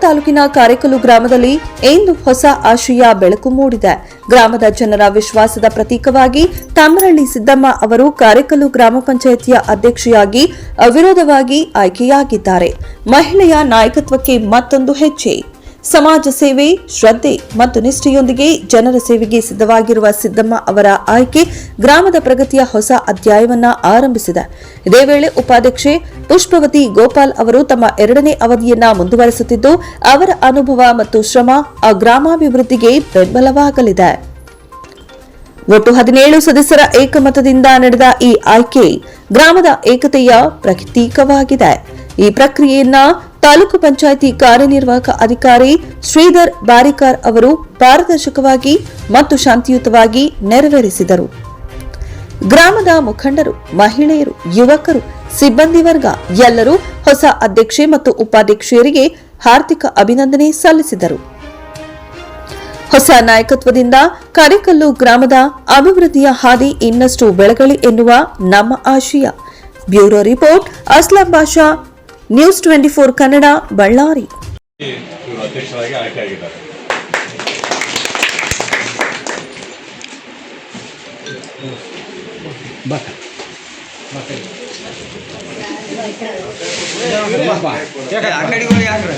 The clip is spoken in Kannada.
ತಾಲೂಕಿನ ಕಾರೆಕಲ್ಲು ಗ್ರಾಮದಲ್ಲಿ ಇಂದು ಹೊಸ ಆಶಯ ಬೆಳಕು ಮೂಡಿದೆ. ಗ್ರಾಮದ ಜನರ ವಿಶ್ವಾಸದ ಪ್ರತೀಕವಾಗಿ ತಾಮರಳ್ಳಿ ಸಿದ್ದಮ್ಮ ಅವರು ಕಾರೆಕಲ್ಲು ಗ್ರಾಮ ಪಂಚಾಯಿತಿಯ ಅಧ್ಯಕ್ಷೆಯಾಗಿ ಅವಿರೋಧವಾಗಿ ಆಯ್ಕೆಯಾಗಿದ್ದಾರೆ. ಮಹಿಳೆಯ ನಾಯಕತ್ವಕ್ಕೆ ಮತ್ತೊಂದು ಹೆಜ್ಜೆ. ಸಮಾಜ ಸೇವೆ, ಶ್ರದ್ಧೆ ಮತ್ತು ನಿಷ್ಠೆಯೊಂದಿಗೆ ಜನರ ಸೇವೆಗೆ ಸಿದ್ಧವಾಗಿರುವ ಸಿದ್ದಮ್ಮ ಅವರ ಆಯ್ಕೆ ಗ್ರಾಮದ ಪ್ರಗತಿಯ ಹೊಸ ಅಧ್ಯಾಯವನ್ನ ಆರಂಭಿಸಿದೆ. ಇದೇ ವೇಳೆ ಉಪಾಧ್ಯಕ್ಷೆ ಪುಷ್ಪವತಿ ಗೋಪಾಲ್ ಅವರು ತಮ್ಮ ಎರಡನೇ ಅವಧಿಯನ್ನ ಮುಂದುವರೆಸುತ್ತಿದ್ದು, ಅವರ ಅನುಭವ ಮತ್ತು ಶ್ರಮ ಆ ಗ್ರಾಮಾಭಿವೃದ್ಧಿಗೆ ಬೆಂಬಲವಾಗಲಿದೆ. ಒಟ್ಟು ಹದಿನೇಳು ಸದಸ್ಯರ ಏಕಮತದಿಂದ ನಡೆದ ಈ ಆಯ್ಕೆ ಗ್ರಾಮದ ಏಕತೆಯ ಪ್ರತೀಕವಾಗಿದೆ. ಈ ಪ್ರಕ್ರಿಯೆಯನ್ನ ತಾಲೂಕು ಪಂಚಾಯಿತಿ ಕಾರ್ಯನಿರ್ವಾಹಕ ಅಧಿಕಾರಿ ಶ್ರೀಧರ್ ಬಾರಿಕಾರ್ ಅವರು ಪಾರದರ್ಶಕವಾಗಿ ಮತ್ತು ಶಾಂತಿಯುತವಾಗಿ ನೆರವೇರಿಸಿದರು. ಗ್ರಾಮದ ಮುಖಂಡರು, ಮಹಿಳೆಯರು, ಯುವಕರು, ಸಿಬ್ಬಂದಿ ವರ್ಗ ಎಲ್ಲರೂ ಹೊಸ ಅಧ್ಯಕ್ಷೆ ಮತ್ತು ಉಪಾಧ್ಯಕ್ಷೆಯರಿಗೆ ಹಾರ್ದಿಕ ಅಭಿನಂದನೆ ಸಲ್ಲಿಸಿದರು. ಹೊಸ ನಾಯಕತ್ವದಿಂದ ಕರಿಕಲ್ಲು ಗ್ರಾಮದ ಅಭಿವೃದ್ಧಿಯ ಹಾದಿ ಇನ್ನಷ್ಟು ಬೆಳಗಲಿ ಎನ್ನುವ ನಮ್ಮ ಆಶಯ. Bureau report, Aslam Basha news twenty four Kannada Ballari ಇವರು ಅಧ್ಯಕ್ಷರಾಗಿ ಆಯ್ಕೆಯಾಗಿದ್ದಾರೆ ಅಂಗಡಿ ಹೋಗಿ ಹಾಕ್ರಿ